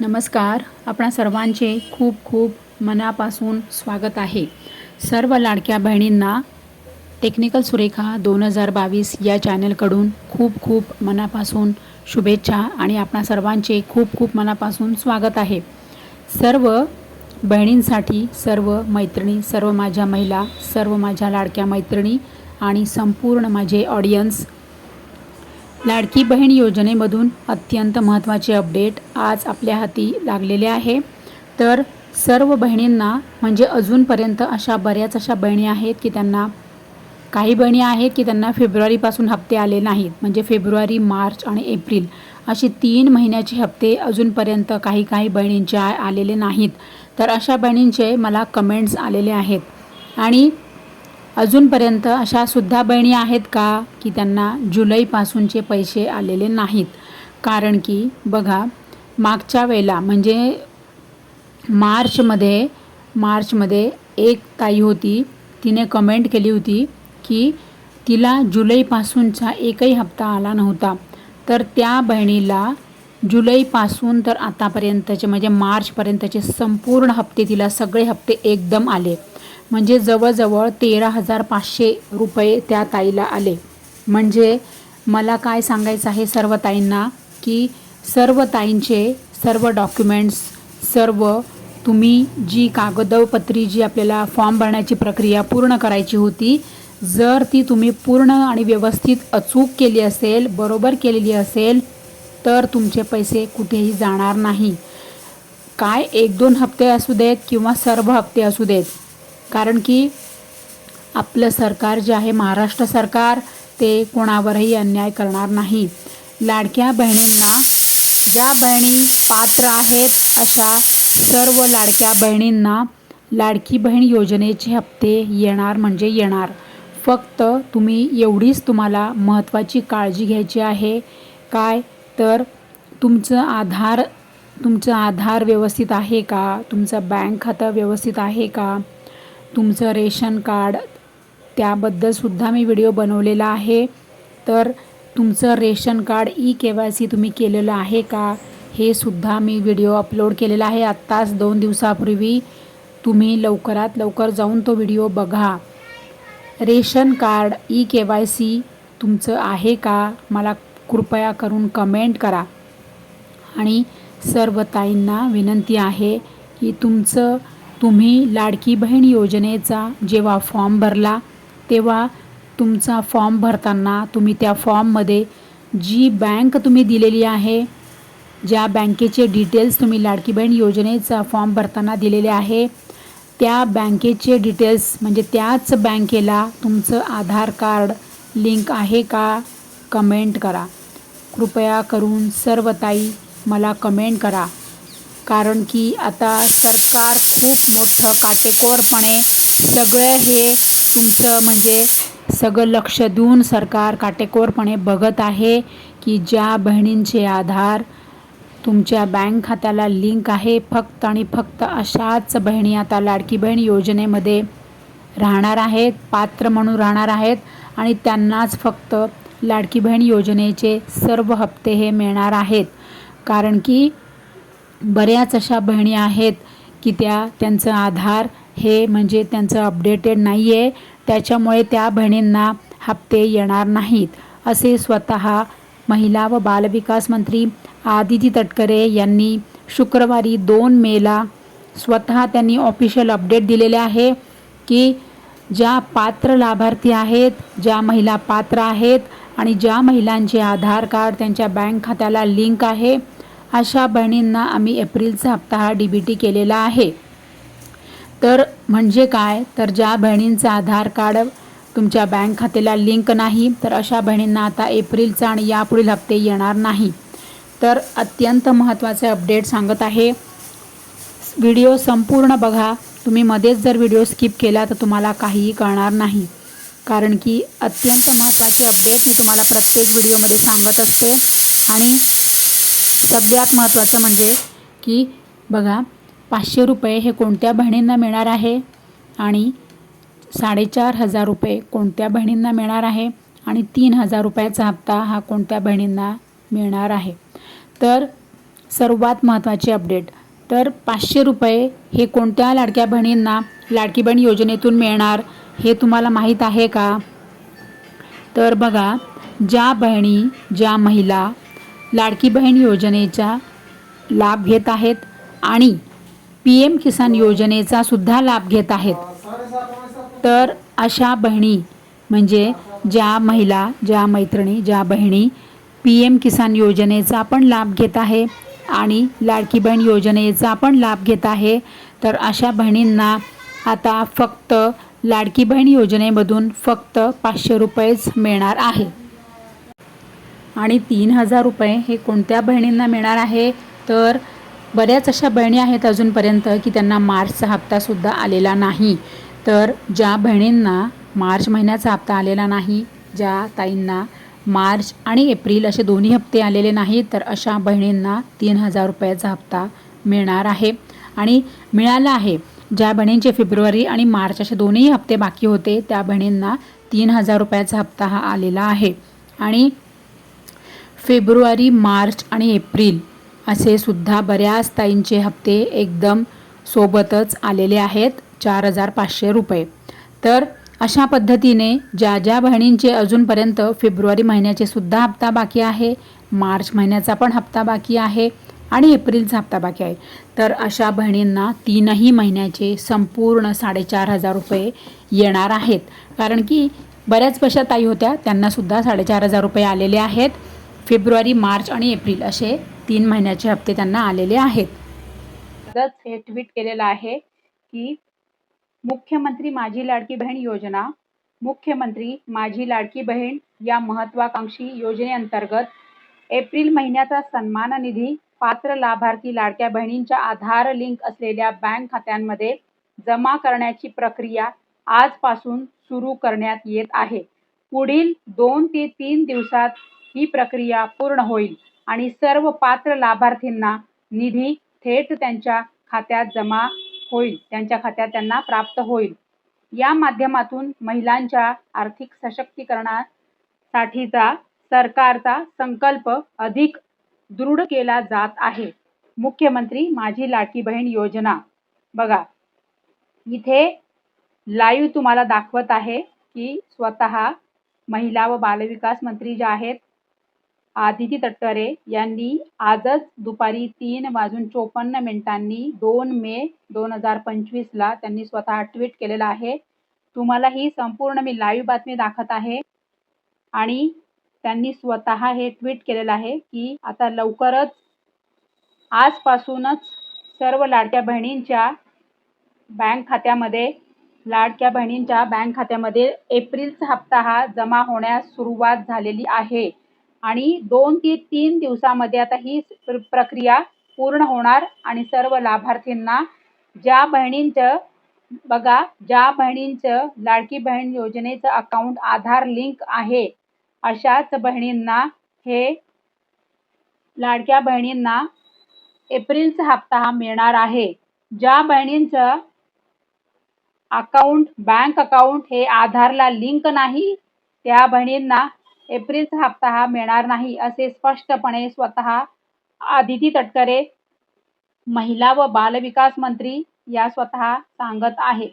नमस्कार. आपणा सर्वांचे खूप खूप मनापासून स्वागत आहे. सर्व लाडक्या बहिणींना टेक्निकल सुरेखा दोन हजार बावीस या चॅनलकडून खूप खूप मनापासून शुभेच्छा आणि आपणा सर्वांचे खूप खूप मनापासून स्वागत आहे. सर्व बहिणींसाठी सर्व मैत्रिणी सर्व माझ्या महिला सर्व माझ्या लाडक्या मैत्रिणी आणि संपूर्ण माझे ऑडियन्स लाडकी बहीण योजनेमधून अत्यंत महत्त्वाचे अपडेट आज आपल्या हाती लागलेले आहे. तर सर्व बहिणींना म्हणजे अजूनपर्यंत अशा बऱ्याच अशा बहिणी आहेत की त्यांना काही बहिणी आहेत की त्यांना फेब्रुवारीपासून हप्ते आले नाहीत म्हणजे फेब्रुवारी मार्च आणि एप्रिल असे तीन महिन्याचे हप्ते अजूनपर्यंत काही काही बहिणींचे आलेले नाहीत. तर अशा बहिणींचे मला कमेंट्स आलेले आहेत. आणि अजूनपर्यंत अशा सुद्धा बहिणी आहेत का की त्यांना जुलैपासूनचे पैसे आलेले नाहीत? कारण की बघा मागच्या वेळेला म्हणजे मार्चमध्ये मार्चमध्ये एक ताई होती तिने कमेंट केली होती की तिला जुलैपासूनचा एकही हप्ता आला नव्हता. तर त्या बहिणीला जुलैपासून तर आतापर्यंतचे म्हणजे मार्चपर्यंतचे संपूर्ण हप्ते तिला सगळे हप्ते एकदम आले. म्हणजे जवळजवळ तेरा हजार पाचशे रुपये त्या ताईला आले. म्हणजे मला काय सांगायचं आहे सर्व ताईंना की सर्व ताईंचे सर्व डॉक्युमेंट्स सर्व तुम्ही जी कागदपत्री जी आपल्याला फॉर्म भरण्याची प्रक्रिया पूर्ण करायची होती जर ती तुम्ही पूर्ण आणि व्यवस्थित अचूक केली असेल बरोबर केलेली असेल तर तुमचे पैसे कुठेही जाणार नाही. काय एक दोन हप्ते असू देत किंवा सर्व हप्ते असू देत कारण की आपलं सरकार जे आहे महाराष्ट्र सरकार ते कोणावरही अन्याय करणार नाही. लाडक्या बहिणींना ज्या बहिणी पात्र आहेत अशा सर्व लाडक्या बहिणींना लाडकी बहीण योजनेचे हप्ते येणार म्हणजे येणार. फक्त तुम्ही एवढीच तुम्हाला महत्त्वाची काळजी घ्यायची आहे. काय? तर तुमचं आधार तुमचं आधार व्यवस्थित आहे का? तुमचं बँक खातं व्यवस्थित आहे का? तुमचं रेशन कार्ड त्याबद्दलसुद्धा मी व्हिडिओ बनवलेला आहे. तर तुमचं ration card E K Y C तुम्ही केलेलं आहे का? हे सुद्धा मी व्हिडिओ अपलोड केलेला आहे. आत्ताच दोन दिवसापूर्वी तुम्ही लवकरात लवकर जाऊन तो व्हिडिओ बघा. Ration card E K Y C तुमचं आहे का? मला कृपया करून कमेंट करा. आणि सर्व ताईंना विनंती आहे की तुमचं तुम्ही लाडकी बहीण योजनेचा जेव्हा फॉर्म भरला तेव्हा तुमचा फॉर्म भरताना तुम्ही त्या फॉर्ममध्ये जी बँक तुम्ही दिलेली आहे ज्या बँकेचे डिटेल्स तुम्ही लाडकी बहीण योजनेचा फॉर्म भरताना दिलेले आहे त्या बँकेचे डिटेल्स म्हणजे त्याच बँकेला तुमचं आधार कार्ड लिंक आहे का कमेंट करा. कृपया करून सर्व ताई मला कमेंट करा. कारण की आता सरकार खूप मोठं काटेकोरपणे सगळं हे तुमचं म्हणजे सगळं लक्ष देऊन सरकार काटेकोरपणे बघत आहे की ज्या बहिणींचे आधार तुमच्या बँक खात्याला लिंक आहे फक्त आणि फक्त अशाच बहिणी आता लाडकी बहीण योजनेमध्ये राहणार आहेत पात्र म्हणून राहणार आहेत आणि त्यांनाच फक्त लाडकी बहीण योजनेचे सर्व हप्ते हे मिळणार आहेत. कारण की बऱ्याच अशा बहिणी आहेत की त्या त्यांचं आधार हे म्हणजे त्यांचं अपडेटेड नाही आहे त्याच्यामुळे त्या बहिणींना हप्ते येणार नाहीत असे स्वतः महिला व बालविकास मंत्री आदिती तटकरे यांनी शुक्रवारी दोन मेला स्वतः त्यांनी ऑफिशियल अपडेट दिलेले आहे की ज्या पात्र लाभार्थी आहेत ज्या महिला पात्र आहेत आणि ज्या महिलांचे आधार कार्ड त्यांच्या बँक खात्याला लिंक आहे अशा बहिणींना आम्ही एप्रिलचा हप्ता हा डी बी टी केलेला आहे. तर म्हणजे काय? तर ज्या बहिणींचं आधार कार्ड तुमच्या बँक खात्याला लिंक नाही तर अशा बहिणींना आता एप्रिलचा आणि यापुढील हप्ते येणार नाही. तर अत्यंत महत्त्वाचे अपडेट सांगत आहे. व्हिडिओ संपूर्ण बघा. तुम्ही मध्येच जर व्हिडिओ स्किप केला तर तुम्हाला काहीही कळणार नाही. कारण की अत्यंत महत्त्वाचे अपडेट मी तुम्हाला प्रत्येक व्हिडिओमध्ये सांगत असते. आणि सगळ्यात महत्त्वाचं म्हणजे की बघा पाचशे रुपये हे कोणत्या बहिणींना मिळणार आहे? आणि साडेचार हजार रुपये कोणत्या बहिणींना मिळणार आहे? आणि तीन हजार रुपयाचा हप्ता हा कोणत्या बहिणींना मिळणार आहे? तर सर्वात महत्त्वाचे अपडेट. तर पाचशे रुपये हे कोणत्या लाडक्या बहिणींना लाडकी बहीण योजनेतून मिळणार हे तुम्हाला माहीत आहे का? तर बघा ज्या बहिणी ज्या महिला लाडकी बहीण योजनेचा लाभ घेत आहेत आणि पी एम किसान योजनेचा सुद्धा लाभ घेत आहेत. तर अशा बहिणी म्हणजे ज्या महिला ज्या मैत्रिणी ज्या बहिणी पी एम किसान योजनेचा पण लाभ घेत आहे आणि लाडकी बहीण योजनेचा पण लाभ घेत आहे तर अशा बहिणींना आता फक्त लाडकी बहीण योजनेमधून फक्त पाचशे रुपयेच मिळणार आहे. आणि तीन हजार रुपये हे कोणत्या बहिणींना मिळणार आहे? तर बऱ्याच अशा बहिणी आहेत अजूनपर्यंत की त्यांना मार्चचा हप्तासुद्धा आलेला नाही. तर ज्या बहिणींना मार्च महिन्याचा हप्ता आलेला नाही ज्या ताईंना मार्च आणि एप्रिल असे दोन्ही हप्ते आलेले नाहीत तर अशा बहिणींना तीन हजार रुपयाचा हप्ता मिळणार आहे. आणि मिळाला आहे. ज्या बहिणींचे फेब्रुवारी आणि मार्च असे दोन्ही हप्ते बाकी होते त्या बहिणींना तीन हजार रुपयाचा हप्ता हा आलेला आहे. आणि फेब्रुवारी मार्च आणि एप्रिल असे सुद्धा बऱ्याच ताईंचे हप्ते एकदम सोबतच आलेले आहेत चार हजार पाचशे रुपये. तर अशा पद्धतीने ज्या ज्या बहिणींचे अजूनपर्यंत फेब्रुवारी महिन्याचे सुद्धा हप्ता बाकी आहे मार्च महिन्याचा पण हप्ता बाकी आहे आणि एप्रिलचा हप्ता बाकी आहे तर अशा बहिणींना तीनही महिन्याचे संपूर्ण साडेचार हजार रुपये येणार आहेत. कारण की बऱ्याच पशा ताई होत्या त्यांनासुद्धा साडेचार हजार रुपये आलेले आहेत. फेब्रुवारी मार्च आणि एप्रिल असे तीन महिन्याचे हप्ते त्यांना आलेले आहेत. हे ट्विट केलेलं आहे की मुख्यमंत्री माझी लाडकी बहीण योजना मुख्यमंत्री माझी लाडकी बहीण या महत्वाकांक्षी योजनेअंतर्गत एप्रिल महिन्याचा सन्मान निधी पात्र लाभार्थी लाडक्या बहिणींच्या आधार लिंक असलेल्या बँक खात्यांमध्ये जमा करण्याची प्रक्रिया आजपासून सुरू करण्यात येत आहे. पुढील दोन ते तीन दिवसात ही प्रक्रिया पूर्ण होईल आणि सर्व पात्र लाभार्थींना निधी थेट त्यांच्या खात्यात जमा होईल. त्यांच्या खात्यात त्यांना प्राप्त होईल. या माध्यमातून महिलांच्या आर्थिक सशक्तीकरणासाठीचा सरकारचा संकल्प अधिक दृढ केला जात आहे. मुख्यमंत्री माझी लाडकी बहीण योजना. बघा इथे लाईव्ह तुम्हाला दाखवत आहे की स्वतः महिला व बालविकास मंत्री ज्या आहेत आदिती तटकरे यांनी आजच दुपारी तीन वाजून चोपन्न मिनिटांनी दोन मे दोन हजार पंचवीसला त्यांनी स्वतः ट्विट केलेलं आहे. तुम्हाला ही संपूर्ण मी लाईव्ह बातमी दाखवत आहे. आणि त्यांनी स्वतः हे ट्विट केलेलं आहे की आता लवकरच आजपासूनच सर्व लाडक्या बहिणींच्या बँक खात्यामध्ये लाडक्या बहिणींच्या बँक खात्यामध्ये एप्रिलचा हप्ता हा जमा होण्यास सुरुवात झालेली आहे. आणि दोन ते तीन दिवसामध्ये आता ही प्रक्रिया पूर्ण होणार आणि सर्व लाभार्थींना ज्या बहिणींचं बघा ज्या बहिणींचं लाडकी बहीण योजनेचं अकाउंट आधार लिंक आहे अशाच बहिणींना हे लाडक्या बहिणींना एप्रिलचा हप्ता हा मिळणार आहे. ज्या बहिणींचं अकाउंट बँक अकाउंट हे आधारला लिंक नाही त्या बहिणींना एप्रिलचा हप्ता हा मिळणार नाही असे स्पष्टपणे स्वतः आदिती तटकरे महिला व बालविकास मंत्री या स्वतः सांगत आहेत.